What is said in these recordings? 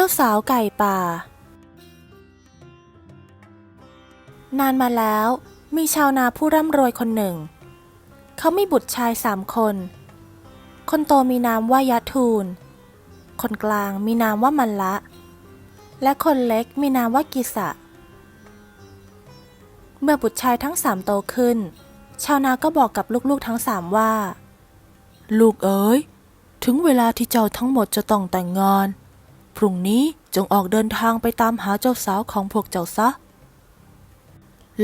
จ้าสาวไก่ป่า นานมาแล้วมีชาวนาผู้ร่ำรวยคนหนึ่ง เขามีบุตรชายสามคน คนโตมีนามว่ายะทูล คนกลางมีนามว่ามันละ และคนเล็กมีนามว่ากิสะ เมื่อบุตรชายทั้งสามโตขึ้น ชาวนาก็บอกกับลูกๆทั้งสามว่า ลูกเอ๋ย ถึงเวลาที่เจ้าทั้งหมดจะต้องแต่งงาน พรุ่งนี้จงออกเดินทางไปตามหาเจ้าสาวของพวกเจ้าซะ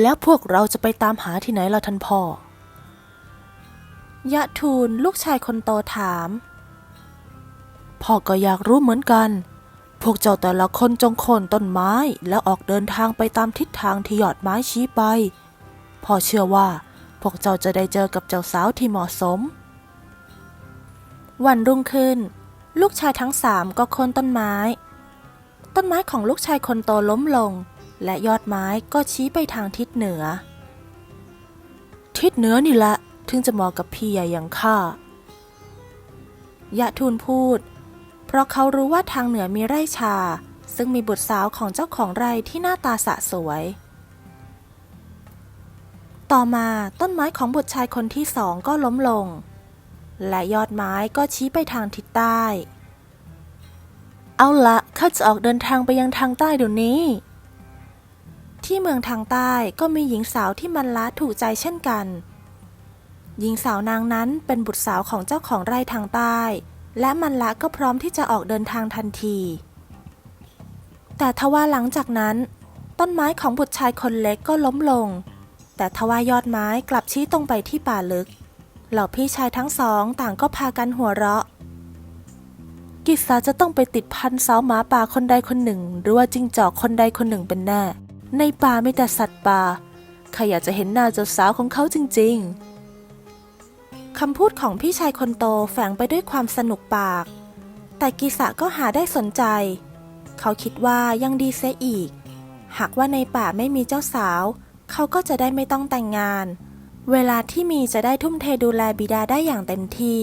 แล้วพวกเราจะไปตามหาที่ไหนล่ะท่านพ่อ ยะทูลลูกชายคนโตถาม พ่อก็อยากรู้เหมือนกัน พวกเจ้าแต่ละคนจงโค่นต้นไม้แล้วออกเดินทางไปตามทิศทางที่ยอดไม้ชี้ไป พ่อเชื่อว่า พวกเจ้าจะได้เจอกับเจ้าสาวที่เหมาะสม วันรุ่งขึ้น ลูกชายทั้งสามก็โค่นต้นไม้ ต้นไม้ของลูกชายคนโตล้มลง และยอดไม้ก็ชี้ไปทางทิศเหนือ ทิศเหนือนี่แหละถึงจะเหมาะกับพี่ใหญ่อย่างข้ายะทูลพูด เพราะเขารู้ว่าทางเหนือมีไร่ชา ซึ่งมีบุตรสาวของเจ้าของไร่ที่หน้าตาสะสวย ต่อมาต้นไม้ของบุตรชายคนที่สองก็ล้มลง และยอดไม้ก็ชี้ไปทางทิศใต้ เอาละข้าจะออกเดินทางไปยังทางใต้เดี๋ยวนี้ ที่เมืองทางใต้ก็มีหญิงสาวที่มันละถูกใจเช่นกัน หญิงสาวนางนั้นเป็นบุตรสาวของเจ้าของไร่ทางใต้ และมันละก็พร้อมที่จะออกเดินทางทันที แต่ทว่าหลังจากนั้น ต้นไม้ของบุตรชายคนเล็กก็ล้มลง แต่ทว่ายอดไม้กลับชี้ตรงไปที่ป่าลึก เหล่าพี่ชายทั้งสองต่างก็พากันหัวเราะ กิสาจะต้องไปติดพันสาหมาป่าคนใดคนหนึ่ง หรือว่าจิงจอกคนใดคนหนึ่งเป็นแน่ ในป่าไมีแต่สัตว์ป่าข้าอยากจะเห็นหน้าเจ้าสาวของเขาจริง ๆคำพูดของพี่ชายคนโตแฝงไปด้วยความสนุกปาก แต่กิสะก็หาได้สนใจ เขาคิดว่ายังดีเสียอีก หากว่าในป่าไม่มีเจ้าสาว เขาก็จะได้ไม่ต้องแต่งงาน เวลาที่มีจะได้ทุ่มเทดูแลบิดาได้อย่างเต็มที่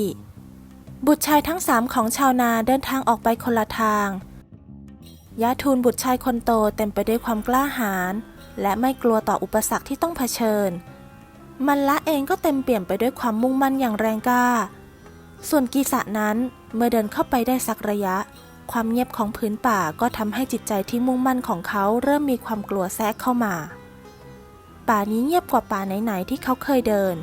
บุตรชายทั้งสามของชาวนาเดินทางออกไปคนละทาง ยะทูลบุตรชายคนโตเต็มไปด้วยความกล้าหาญและไม่กลัวต่ออุปสรรคที่ต้องเผชิญ มันละเองก็เต็มเปี่ยมไปด้วยความมุ่งมั่นอย่างแรงกล้า ส่วนกีสะนั้นเมื่อเดินเข้าไปได้สักระยะ ความเงียบของพื้นป่าก็ทำให้จิตใจที่มุ่งมั่นของเขาเริ่มมีความกลัวแทรกเข้ามา ป่านี้เงียบกว่าป่าไหนๆที่เขาเคยเดิน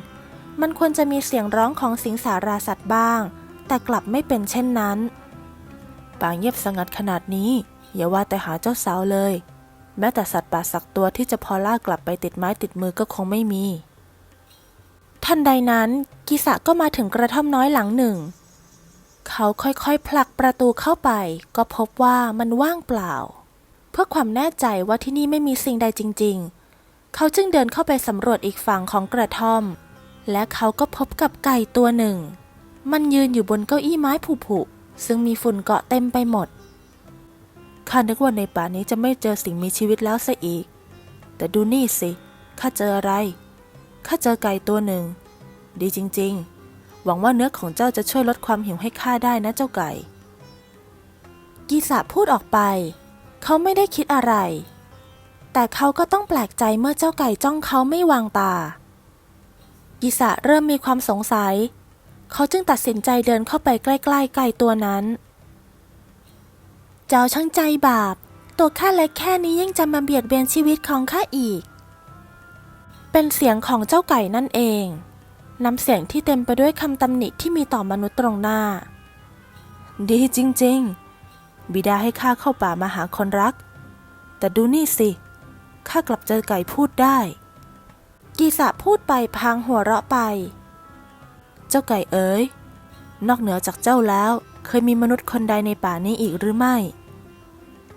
มันควรจะมีเสียงร้องของสิงสาราสัตว์บ้าง แต่กลับไม่เป็นเช่นนั้น ป่าเงียบสงัดขนาดนี้อย่าว่าแต่หาเจ้าสาวเลย แม้แต่สัตว์ป่าสักตัวที่จะพอล่ากลับไปติดไม้ติดมือก็คงไม่มี ทันใดนั้นกิสะก็มาถึงกระท่อมน้อยหลังหนึ่ง เขาค่อยๆผลักประตูเข้าไป ก็พบว่ามันว่างเปล่า เพื่อความแน่ใจว่าที่นี่ไม่มีสิ่งใดจริง ๆ เขาจึงเดินเข้าไปสำรวจอีกฝั่งของกระท่อม และเขาก็พบกับไก่ตัวหนึ่ง มันยืนอยู่บนเก้าอี้ไม้ผุๆซึ่งมีฝุ่นเกาะเต็มไปหมด ข้านึกว่าในป่านี้จะไม่เจอสิ่งมีชีวิตแล้วซะอีก แต่ดูนี่สิ ข้าเจออะไร ข้าเจอไก่ตัวหนึ่ง ดีจริง ๆ หวังว่าเนื้อของเจ้าจะช่วยลดความหิวให้ข้าได้นะเจ้าไก่ กีสะพูดออกไป เขาไม่ได้คิดอะไร แต่เขาก็ต้องแปลกใจเมื่อเจ้าไก่จ้องเขาไม่วางตากีสะเริ่มมีความสงสัย เขาจึงตัดสินใจเดินเข้าไปใกล้ๆไก่ตัวนั้น เจ้าช่างใจบาป ตัวข้าเล็กแค่นี้ยังจะมาเบียดเบียนชีวิตของข้าอีก เป็นเสียงของเจ้าไก่นั่นเอง น้ำเสียงที่เต็มไปด้วยคำตำหนิที่มีต่อมนุษย์ตรงหน้า ดีจริงๆ บิดาให้ข้าเข้าป่ามาหาคนรัก แต่ดูนี่สิ ข้ากลับเจอไก่พูดได้ กีสะพูดไปพางหัวเราะไป เจ้าไก่เอ๋ย นอกเหนือจากเจ้าแล้วเคยมีมนุษย์คนใดในป่านี้อีกหรือไม่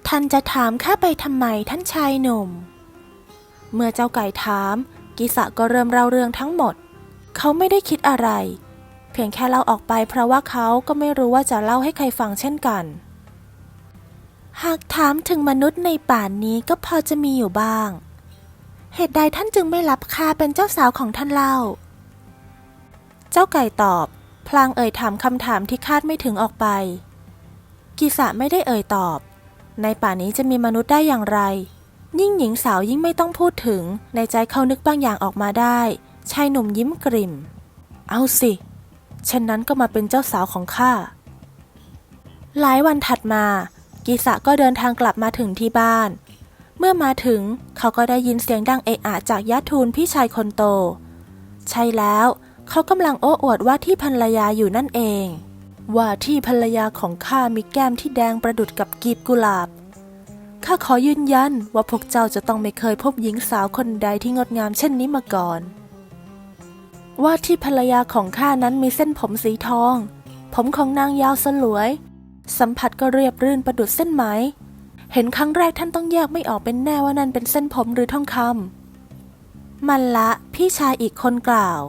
ท่านจะถามข้าไปทำไมท่านชายหนุ่ม เมื่อเจ้าไก่ถาม กิสะก็เริ่มเล่าเรื่องทั้งหมด เขาไม่ได้คิดอะไร เพียงแค่เล่าออกไปเพราะว่าเขาก็ไม่รู้ว่าจะเล่าให้ใครฟังเช่นกัน หากถามถึงมนุษย์ในป่านนี้ก็พอจะมีอยู่บ้าง เหตุใดท่านจึงไม่รับข้าเป็นเจ้าสาวของท่านเล่า เจ้าไก่ตอบ พลางเอ่ยถามคำถามที่คาดไม่ถึงออกไป กิสะไม่ได้เอ่ยตอบ ในป่านี้จะมีมนุษย์ได้อย่างไร ยิ่งหญิงสาวยิ่งไม่ต้องพูดถึง ในใจเขานึกบางอย่างออกมาได้ ชายหนุ่มยิ้มกริ่ม เอาสิเช่นนั้นก็มาเป็นเจ้าสาวของข้า หลายวันถัดมา กิสะก็เดินทางกลับมาถึงที่บ้าน เมื่อมาถึงเขาก็ได้ยินเสียงดังเอะอะจากยะทูลพี่ชายคนโต ใช่แล้วเขากำลังโอ้อวดว่าที่ภรรยาอยู่นั่นเอง ว่าที่ภรรยาของข้ามีแก้มที่แดงประดุดกับกีบกุหลาบข้าขอยืนยันว่าพวกเจ้าจะต้องไม่เคยพบหญิงสาวคนใดที่งดงามเช่นนี้มาก่อน ว่าที่ภรรยาของข้านั้นมีเส้นผมสีทอง ผมของนางยาวสลวย สัมผัสก็เรียบรื่นประดุดเส้นไหม เห็นครั้งแรกท่านต้องแยกไม่ออกเป็นแน่ว่านั่นเป็นเส้นผมหรือทองคำมันละพี่ชายอีกคนกล่าว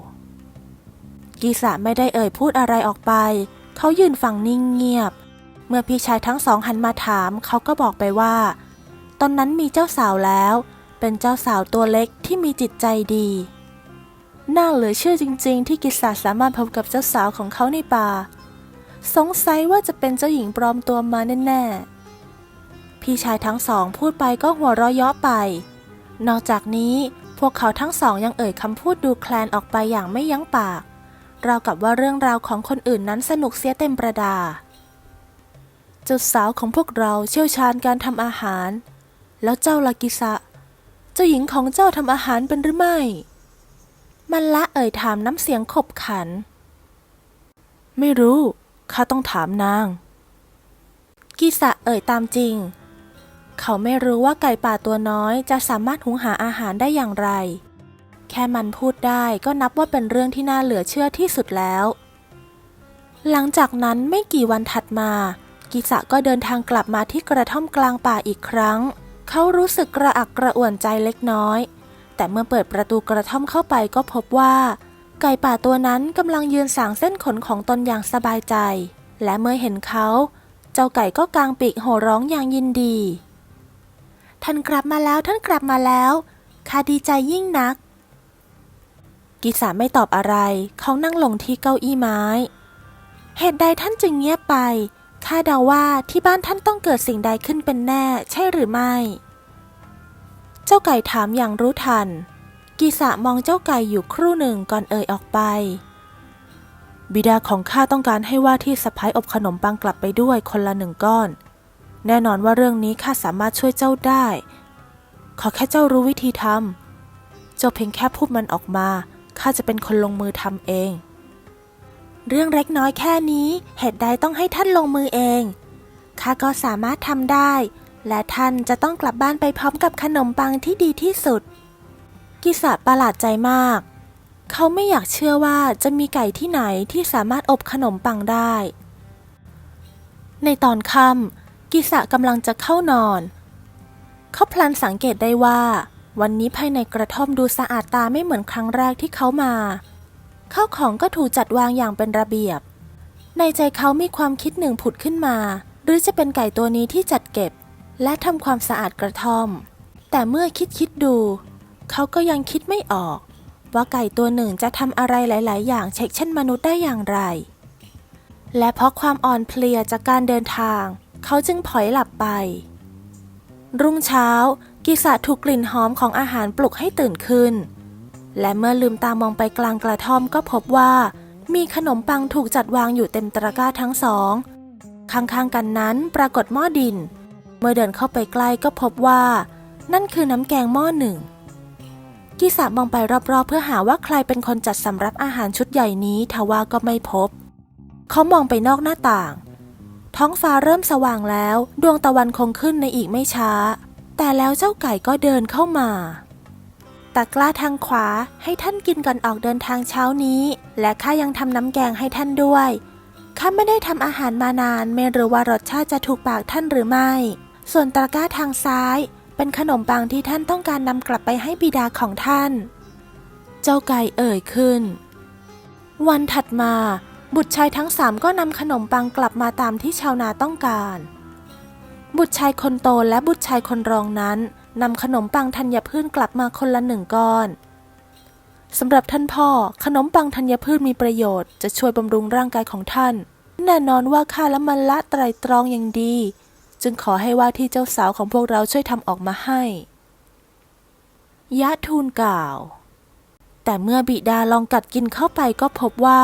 กีสะไม่ได้เอ่ยพูดอะไรออกไป เขายืนฟังนิ่งเงียบ เมื่อพี่ชายทั้งสองหันมาถาม เขาก็บอกไปว่า ตอนนั้นมีเจ้าสาวแล้ว เป็นเจ้าสาวตัวเล็กที่มีจิตใจดีน่าเหลือเชื่อจริง ๆ ที่กิสะสามารถพบกับเจ้าสาวของเขาในป่า สงสัยว่าจะเป็นเจ้าหญิงปลอมตัวมาแน่ๆ พี่ชายทั้งสองพูดไปก็หัวเราะเยาะไป นอกจากนี้พวกเขาทั้งสองยังเอ่ยคำพูดดูแคลนออกไปอย่างไม่ยั้งปากราวกับว่าเรื่องราวของคนอื่นนั้นสนุกเสียเต็มประดาเจ้าสาวของพวกเราเชี่ยวชาญการทำอาหาร แล้วเจ้าลากิสะ เจ้าหญิงของเจ้าทำอาหารเป็นหรือไม่ มันละเอ่ยถามน้ำเสียงขบขัน ไม่รู้ ข้าต้องถามนาง กิสะเอ่ยตามจริง เขาไม่รู้ว่าไก่ป่าตัวน้อยจะสามารถหุงหาอาหารได้อย่างไร แค่มันพูดได้ก็นับว่าเป็นเรื่องที่น่าเหลือเชื่อที่สุดแล้ว หลังจากนั้นไม่กี่วันถัดมา กิสะก็เดินทางกลับมาที่กระท่อมกลางป่าอีกครั้ง เขารู้สึกกระอักกระอ่วนใจเล็กน้อย แต่เมื่อเปิดประตูกระท่อมเข้าไปก็พบว่า ไก่ป่าตัวนั้นกำลังยืนสางเส้นขนของตนอย่างสบายใจ และเมื่อเห็นเขา เจ้าไก่ก็กางปีกโห่ร้องอย่างยินดี ท่านกลับมาแล้วท่านกลับมาแล้วข้าดีใจยิ่งนัก กิสาไม่ตอบอะไร เขานั่งลงที่เก้าอี้ไม้ เหตุใดท่านจึงเงียบไปข้าเดาว่าที่บ้านท่านต้องเกิดสิ่งใดขึ้นเป็นแน่ ใช่หรือไม่ เจ้าไก่ถามอย่างรู้ทัน กิสะมองเจ้าไก่อยู่ครู่หนึ่งก่อนเอ่ยออกไป บิดาของข้าต้องการให้ว่าที่สะพ้ายอบขนมปังกลับไปด้วยคนละหนึ่งก้อน แน่นอนว่าเรื่องนี้ข้าสามารถช่วยเจ้าได้ ขอแค่เจ้ารู้วิธีทำเจ้าเพียงแค่พูดมันออกมาข้าจะเป็นคนลงมือทำเอง เรื่องเล็กน้อยแค่นี้ เหตุใดต้องให้ท่านลงมือเองข้าก็สามารถทำได้ และท่านจะต้องกลับบ้านไปพร้อมกับขนมปังที่ดีที่สุด กิสะประหลาดใจมาก เขาไม่อยากเชื่อว่าจะมีไก่ที่ไหนที่สามารถอบขนมปังได้ ในตอนค่ำกิสะกำลังจะเข้านอน เขาพลันสังเกตได้ว่า วันนี้ภายในกระท่อมดูสะอาดตาไม่เหมือนครั้งแรกที่เขามาข้าวของก็ถูกจัดวางอย่างเป็นระเบียบ ในใจเขามีความคิดหนึ่งผุดขึ้นมา หรือจะเป็นไก่ตัวนี้ที่จัดเก็บ และทำความสะอาดกระท่อม แต่เมื่อคิดคิดดู เขาก็ยังคิดไม่ออก ว่าไก่ตัวหนึ่งจะทำอะไรหลาย ๆ อย่างเช็คเช่นมนุษย์ได้อย่างไร และเพราะความอ่อนเพลียจากการเดินทาง เขาจึงผลอยหลับไป รุ่งเช้า กิสะถูกกลิ่นหอมของอาหารปลุกให้ตื่นขึ้น และเมื่อลืมตามองไปกลางกระท่อมก็พบว่า มีขนมปังถูกจัดวางอยู่เต็มตะกร้าทั้งสอง ข้าง ๆ กันนั้นปรากฏหม้อดิน เมื่อเดินเข้าไปใกล้ก็พบว่า นั่นคือน้ำแกงหม้อหนึ่ง กิสะมองไปรอบๆ เพื่อหาว่าใครเป็นคนจัดสำรับอาหารชุดใหญ่นี้ทว่าก็ไม่พบ เขามองไปนอกหน้าต่าง ท้องฟ้าเริ่มสว่างแล้ว ดวงตะวันคงขึ้นในอีกไม่ช้า แต่แล้วเจ้าไก่ก็เดินเข้ามาตะกร้าทางขวาให้ท่านกินก่อนออกเดินทางเช้านี้ และข้ายังทำน้ำแกงให้ท่านด้วยข้าไม่ได้ทำอาหารมานาน ไม่รู้ว่ารสชาติจะถูกปากท่านหรือไม่ ส่วนตะกร้าทางซ้าย เป็นขนมปังที่ท่านต้องการนำกลับไปให้บิดาของท่าน เจ้าไก่เอ่ยขึ้น วันถัดมา บุตรชายทั้งสามก็นำขนมปังกลับมาตามที่ชาวนาต้องการ บุตรชายคนโตและบุตรชายคนรองนั้นนำขนมปังธัญพืชกลับมาคนละหนึ่งก้อนสำหรับท่านพ่อขนมปังธัญพืชมีประโยชน์จะช่วยบำรุงร่างกายของท่าน แน่นอนว่าข้าและมันละไตรตรองอย่างดี จึงขอให้ว่าที่เจ้าสาวของพวกเราช่วยทำออกมาให้ ยะทูลกล่าว แต่เมื่อบิดาลองกัดกินเข้าไปก็พบว่า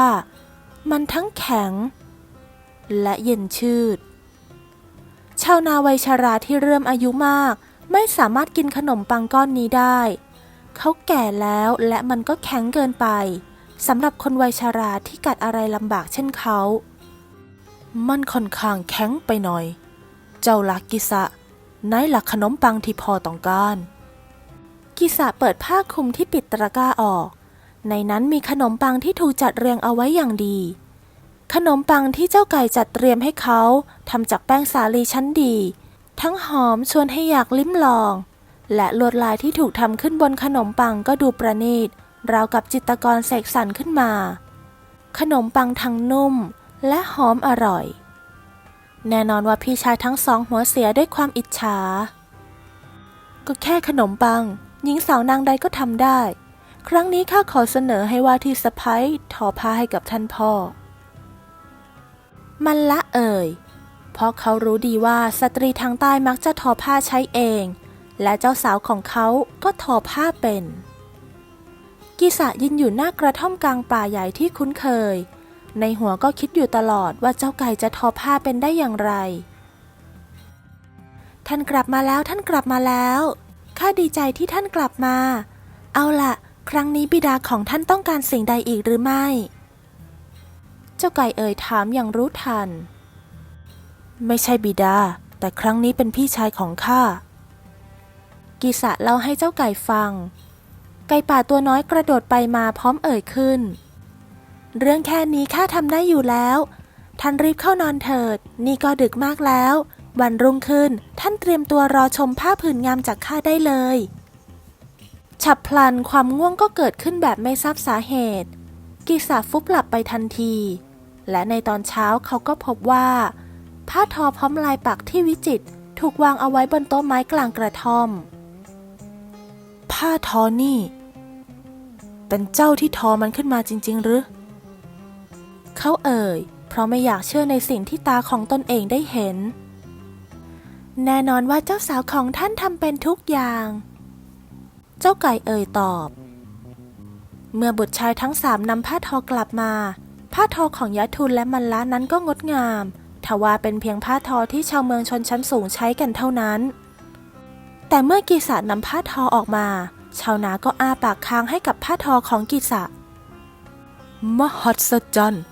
มันทั้งแข็ง และเย็นชืด ชาวนาวัยชราที่เริ่มอายุมาก ไม่สามารถกินขนมปังก้อนนี้ได้ เขาแก่แล้วและมันก็แข็งเกินไปสำหรับคนวัยชราที่กัดอะไรลำบากเช่นเขา มันค่อนข้างแข็งไปหน่อย เจ้าลักกิสะไหนหลักขนมปังที่พอต้องการ กิสะเปิดผ้าคลุมที่ปิดตะกร้าออก ในนั้นมีขนมปังที่ถูกจัดเรียงเอาไว้อย่างดี ขนมปังที่เจ้าไก่จัดเตรียมให้เขาทำจากแป้งสาลีชั้นดี ทั้งหอมชวนให้อยากลิ้มลอง และลวดลายที่ถูกทำขึ้นบนขนมปังก็ดูประณีตราวกับจิตกรเสกสรรขึ้นมา ขนมปังทั้งนุ่มและหอมอร่อย แน่นอนว่าพี่ชายทั้งสองหัวเสียด้วยความอิจฉา ก็แค่ขนมปัง หญิงสาวนางใดก็ทำได้ ครั้งนี้ข้าขอเสนอให้ว่าที่สะพ้ยทอผ้าให้กับท่านพ่อ มันละเอ่ย เพราะเขารู้ดีว่าสตรีทางใต้มักจะทอผ้าใช้เอง และเจ้าสาวของเขาก็ทอผ้าเป็น กิสะยืนอยู่หน้ากระท่อมกลางป่าใหญ่ที่คุ้นเคย ในหัวก็คิดอยู่ตลอดว่าเจ้าไก่จะทอผ้าเป็นได้อย่างไร ท่านกลับมาแล้วท่านกลับมาแล้วข้าดีใจที่ท่านกลับมา เอาละครั้งนี้บิดาของท่านต้องการสิ่งใดอีกหรือไม่ เจ้าไก่เอ่ยถามอย่างรู้ทัน ไม่ใช่บิดา แต่ครั้งนี้เป็นพี่ชายของข้ากิสะเล่าให้เจ้าไก่ฟัง ไก่ป่าตัวน้อยกระโดดไปมาพร้อมเอ่ยขึ้น เรื่องแค่นี้ข้าทำได้อยู่แล้ว ท่านรีบเข้านอนเถิด นี่ก็ดึกมากแล้ว วันรุ่งขึ้นท่านเตรียมตัวรอชมผ้าผืนงามจากข้าได้เลย ฉับพลันความง่วงก็เกิดขึ้นแบบไม่ทราบสาเหตุ กิสาฟุบหลับไปทันที และในตอนเช้าเขาก็พบว่า ผ้าทอพร้อมลายปักที่วิจิตรถูกวางเอาไว้บนโต๊ะไม้กลางกระท่อม ผ้าทอนี่ เป็นเจ้าที่ทอมันขึ้นมาจริง ๆ หรือ เขาเอ่ย เพราะไม่อยากเชื่อในสิ่งที่ตาของตนเองได้เห็น แน่นอนว่าเจ้าสาวของท่านทำเป็นทุกอย่าง เจ้าไก่เอ่ยตอบ เมื่อบุตรชายทั้งสามนำผ้าทอกลับมา ผ้าทอของยะทุนและมันละนั้นก็งดงามทว่าเป็นเพียงผ้าทอที่ชาวเมืองชนชั้นสูงใช้กันเท่านั้น แต่เมื่อกีสะนำผ้าทอออกมา ชาวนาก็อ้าปากค้างให้กับผ้าทอของกีสะมหัศจรรย์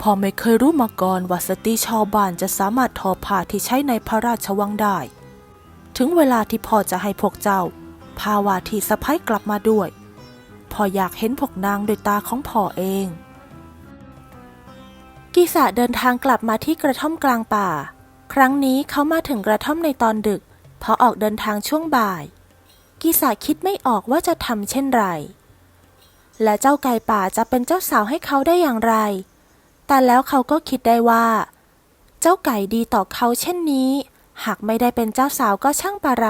พ่อไม่เคยรู้มาก่อนว่าสตรีชาวบ้านจะสามารถทอผ้าที่ใช้ในพระราชวังได้ ถึงเวลาที่พ่อจะให้พวกเจ้า พาวาทีสะพ้ายกลับมาด้วย พ่ออยากเห็นพวกนางด้วยตาของพ่อเอง กิสะเดินทางกลับมาที่กระท่อมกลางป่า ครั้งนี้เขามาถึงกระท่อมในตอนดึกเพราะออกเดินทางช่วงบ่าย กิสะคิดไม่ออกว่าจะทำเช่นไร และเจ้าไก่ป่าจะเป็นเจ้าสาวให้เขาได้อย่างไร แต่แล้วเขาก็คิดได้ว่า เจ้าไก่ดีต่อเขาเช่นนี้ หากไม่ได้เป็นเจ้าสาวก็ช่างปะไร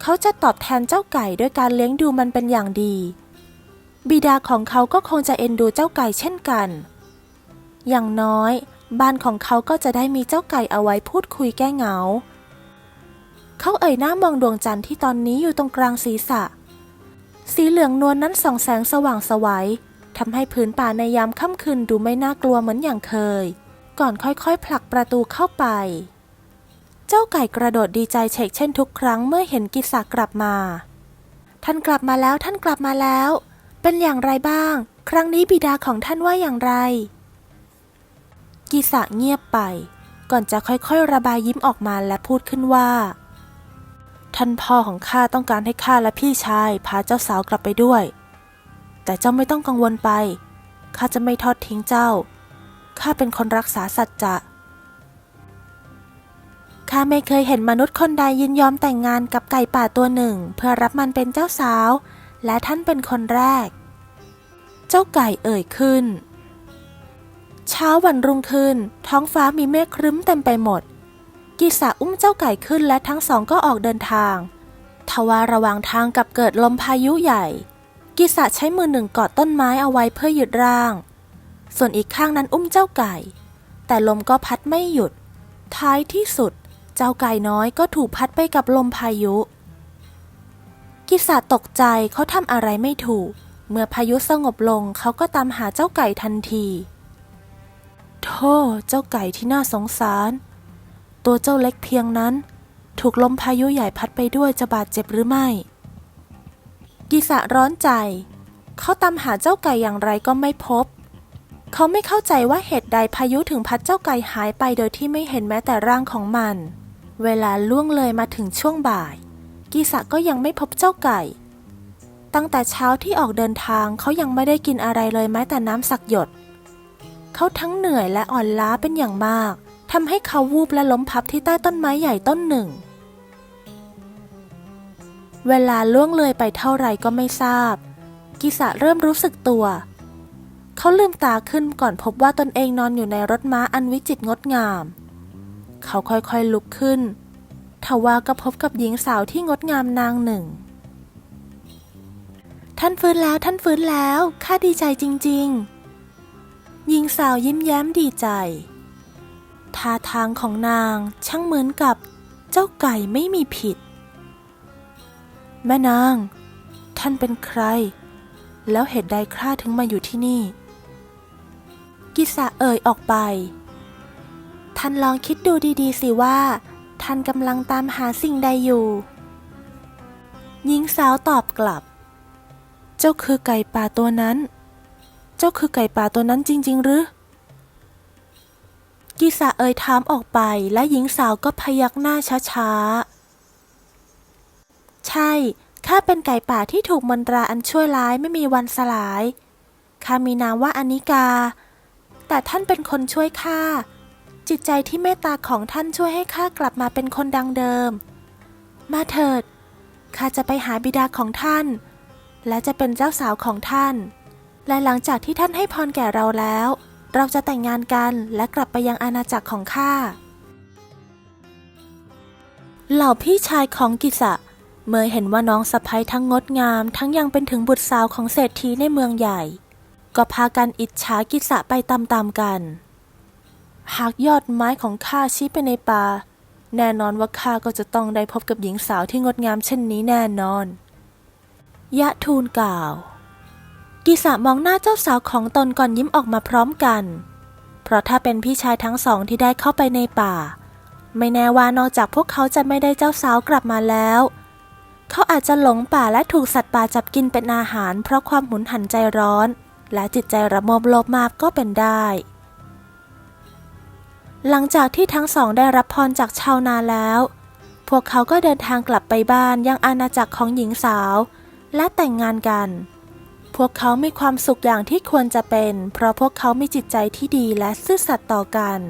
เขาจะตอบแทนเจ้าไก่ด้วยการเลี้ยงดูมันเป็นอย่างดี บิดาของเขาก็คงจะเอ็นดูเจ้าไก่เช่นกัน อย่างน้อยบ้านของเขาก็จะได้มีเจ้าไก่เอาไว้พูดคุยแก้เหงา เขาเอ่ยหน้ามองดวงจันทร์ที่ตอนนี้อยู่ตรงกลางศีรษะ สีเหลืองนวลนนั้นส่องแสงสว่างไสวัย ทำให้พื้นป่าในยามค่ำคืนดูไม่น่ากลัวเหมือนอย่างเคย ก่อนค่อยๆ ผลักประตูเข้าไป เจ้าไก่กระโดดดีใจเฉกเช่นทุกครั้งเมื่อเห็นกิสากลับมา ท่านกลับมาแล้วท่านกลับมาแล้ว เป็นอย่างไรบ้าง ครั้งนี้บิดาของท่านว่าอย่างไร กิสะเงียบไป ก่อนจะค่อยๆ ระบายยิ้มออกมาและพูดขึ้นว่า ท่านพ่อของข้าต้องการให้ข้าและพี่ชายพาเจ้าสาวกลับไปด้วย แต่เจ้าไม่ต้องกังวลไป ข้าจะไม่ทอดทิ้งเจ้า ข้าเป็นคนรักษาสัจจะ ข้าไม่เคยเห็นมนุษย์คนใดยินยอมแต่งงานกับไก่ป่าตัวหนึ่ง เพื่อรับมันเป็นเจ้าสาว และท่านเป็นคนแรก เจ้าไก่เอ่ยขึ้น เช้าวันรุ่งขึ้น ท้องฟ้ามีเมฆครึ้มเต็มไปหมด กิสะอุ้มเจ้าไก่ขึ้นและทั้งสองก็ออกเดินทางทว่าระหว่างทางกับเกิดลมพายุใหญ่ กิสะใช้มือหนึ่งกอดต้นไม้เอาไว้เพื่อหยุดร่าง ส่วนอีกข้างนั้นอุ้มเจ้าไก่ แต่ลมก็พัดไม่หยุด ท้ายที่สุด เจ้าไก่น้อยก็ถูกพัดไปกับลมพายุ กิสาตกใจเขาทำอะไรไม่ถูก เมื่อพายุสงบลงเขาก็ตามหาเจ้าไก่ทันทีโธ่เจ้าไก่ที่น่าสงสาร ตัวเจ้าเล็กเพียงนั้น ถูกลมพายุใหญ่พัดไปด้วยจะบาดเจ็บหรือไม่ กิสะร้อนใจ เขาตามหาเจ้าไก่อย่างไรก็ไม่พบ เขาไม่เข้าใจว่าเหตุใดพายุถึงพัดเจ้าไก่หายไปโดยที่ไม่เห็นแม้แต่ร่างของมัน เวลาล่วงเลยมาถึงช่วงบ่าย กิสะก็ยังไม่พบเจ้าไก่ ตั้งแต่เช้าที่ออกเดินทางเขายังไม่ได้กินอะไรเลยแม้แต่น้ำสักหยด เขาทั้งเหนื่อยและอ่อนล้าเป็นอย่างมากทำให้เขาวูบและล้มพับที่ใต้ต้นไม้ใหญ่ต้นหนึ่ง เวลาล่วงเลยไปเท่าไรก็ไม่ทราบ กิสะเริ่มรู้สึกตัว เขาลืมตาขึ้นก่อนพบว่าตนเองนอนอยู่ในรถม้าอันวิจิตรงดงาม เขาค่อยๆลุกขึ้นทว่าก็พบกับหญิงสาวที่งดงามนางหนึ่ง ท่านฟื้นแล้วท่านฟื้นแล้วข้าดีใจจริง ๆ หญิงสาวยิ้มแย้มดีใจ ท่าทางของนางช่างเหมือนกับเจ้าไก่ไม่มีผิด แม่นาง ท่านเป็นใคร แล้วเหตุใดข้าถึงมาอยู่ที่นี่ กิสะเอ่ยออกไป ท่านลองคิดดูดีๆสิว่า ท่านกำลังตามหาสิ่งใดอยู่ หญิงสาวตอบกลับ เจ้าคือไก่ป่าตัวนั้น เจ้าคือไก่ป่าตัวนั้นจริง ๆ หรือ กิสะเอ่ยถามออกไปและหญิงสาวก็พยักหน้าช้าๆ ใช่ ข้าเป็นไก่ป่าที่ถูกมนตราอันชั่วร้ายไม่มีวันสลาย ข้ามีนามว่าอนิกา แต่ท่านเป็นคนช่วยข้า จิตใจที่เมตตาของท่านช่วยให้ข้ากลับมาเป็นคนดังเดิม มาเถิด ข้าจะไปหาบิดาของท่าน และจะเป็นเจ้าสาวของท่าน และหลังจากที่ท่านให้พรแก่เราแล้ว เราจะแต่งงานกันและกลับไปยังอาณาจักรของข้า เหล่าพี่ชายของกิสะ เมื่อเห็นว่าน้องสะพ้ยทั้งงดงาม ทั้งยังเป็นถึงบุตรสาวของเศรษฐีในเมืองใหญ่ ก็พากันอิจฉากิสะไปตามๆกัน หากยอดไม้ของข้าชี้ไปในป่าแน่นอนว่าข้าก็จะต้องได้พบกับหญิงสาวที่งดงามเช่นนี้แน่นอน ยะทูลกล่าว กิสะมองหน้าเจ้าสาวของตนก่อนยิ้มออกมาพร้อมกัน เพราะถ้าเป็นพี่ชายทั้งสองที่ได้เข้าไปในป่า ไม่แน่ว่านอกจากพวกเขาจะไม่ได้เจ้าสาวกลับมาแล้ว เขาอาจจะหลงป่าและถูกสัตว์ป่าจับกินเป็นอาหาร เพราะความหุนหันใจร้อน และจิตใจระมมโลภมากก็เป็นได้ หลังจากที่ทั้งสองได้รับพรจากชาวนาแล้ว พวกเขาก็เดินทางกลับไปบ้านยังอาณาจักรของหญิงสาว และแต่งงานกัน พวกเขามีความสุขอย่างที่ควรจะเป็น เพราะพวกเขามีจิตใจที่ดีและซื่อสัตย์ต่อกัน